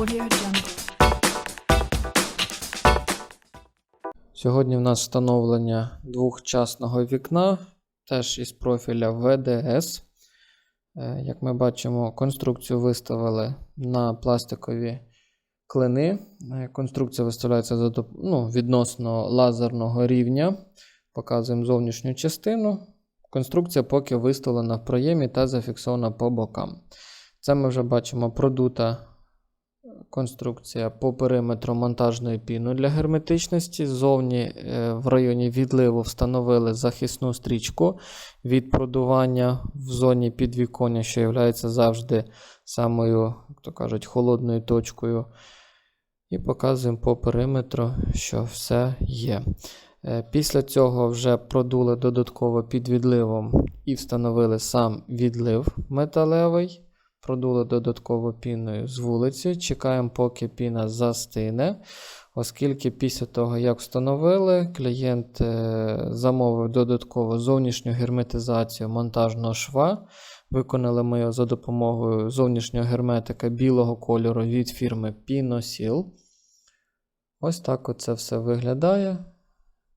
Audio Jungle. Сьогодні в нас встановлення двохчасного вікна, теж із профіля VDS. Е, Як ми бачимо, конструкцію виставили на пластикові клини. Е, Конструкція виставляється за ну, відносно лазерного рівня. Показуємо зовнішню частину. Конструкція поки виставлена в проємі та зафіксована по бокам. Це ми вже бачимо продута конструкція по периметру монтажної піни для герметичності. Ззовні е, в районі відливу встановили захисну стрічку від продування в зоні підвіконня, що є завжди самою, як то кажуть, холодною точкою. І показуємо по периметру, що все є. Е, Після цього вже продули додатково під відливом і встановили сам відлив металевий. Продули додатково піною з вулиці. Чекаємо, поки піна застине. Оскільки після того, як встановили, клієнт е, замовив додатково зовнішню герметизацію монтажного шва. Виконали ми його за допомогою зовнішнього герметика білого кольору від фірми Pinosil. Ось так оце все виглядає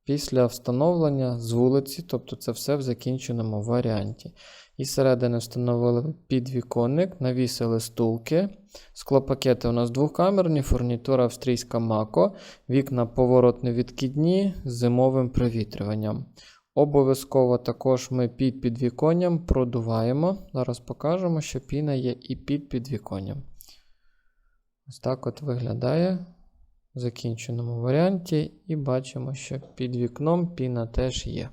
після встановлення з вулиці, тобто це все в закінченому варіанті. І зсередини встановили підвіконник, навісили стулки. Склопакети у нас двохкамерні, фурнітура австрійська Мако, вікна поворотно відкидні з зимовим провітрюванням. Обов'язково також ми під підвіконням продуваємо. Зараз покажемо, що піна є і під підвіконням. Ось так от виглядає закінченому варіанті. І бачимо, що під вікном піна теж є.